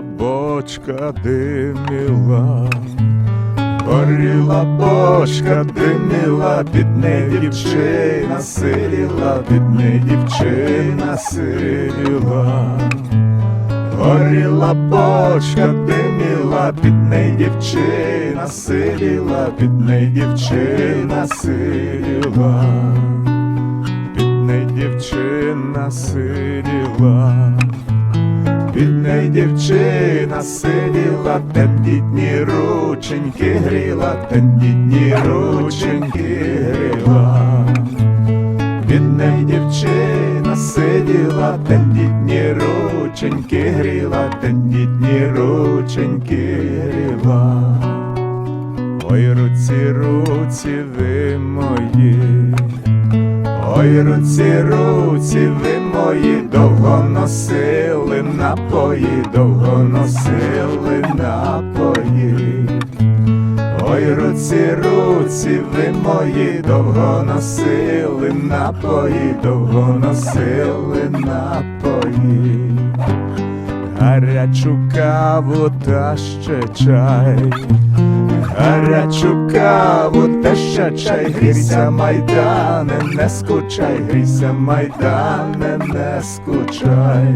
бочка диміла, горіла бочка диміла, під неї дівчина сиділа, під неї дівчина сиділа. Горіла бочка диміла, під неї дівчина сиділа, під неї дівчина сиділа, під неї дівчина сиділа, під неї дівчина сиділа, тендітні рученьки гріла, тендітні рученьки гріла. Бідна дівчина сиділа, тендітні рученьки гріла, тендітні рученьки гріла. Ой, руці, руці ви мої, ой, руці, руці ви мої, довго носили напої, довго носили напої. Ой, руці, руці, ви мої, довго носили напої, довго носили напої, гарячу каву та ще чай, гарячу каву та ще чай, грійся, майдане, не скучай, грійся, майдане, не скучай.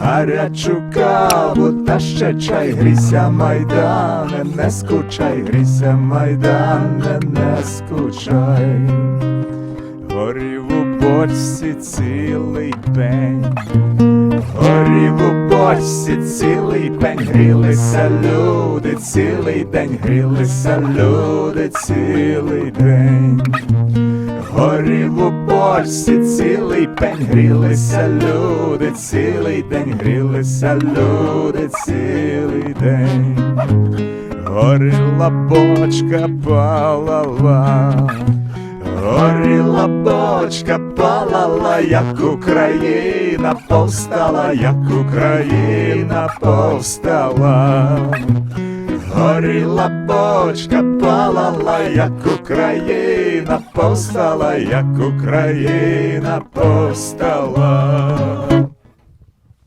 Гарячу каву та ще чай, грійся, майдане, не скучай, грійся, майдане, не скучай. Горів у бочці цілий день, горів у бочці цілий день, грілися люди, цілий день, грілися люди, цілий день. Горів у бочці цілий пень, грілися люди, цілий день, грілися люди, цілий день. Горіла бочка палала, горіла бочка палала, як Україна повстала, як Україна повстала. Горіла бочка палала, як Україна повстала, як Україна повстала.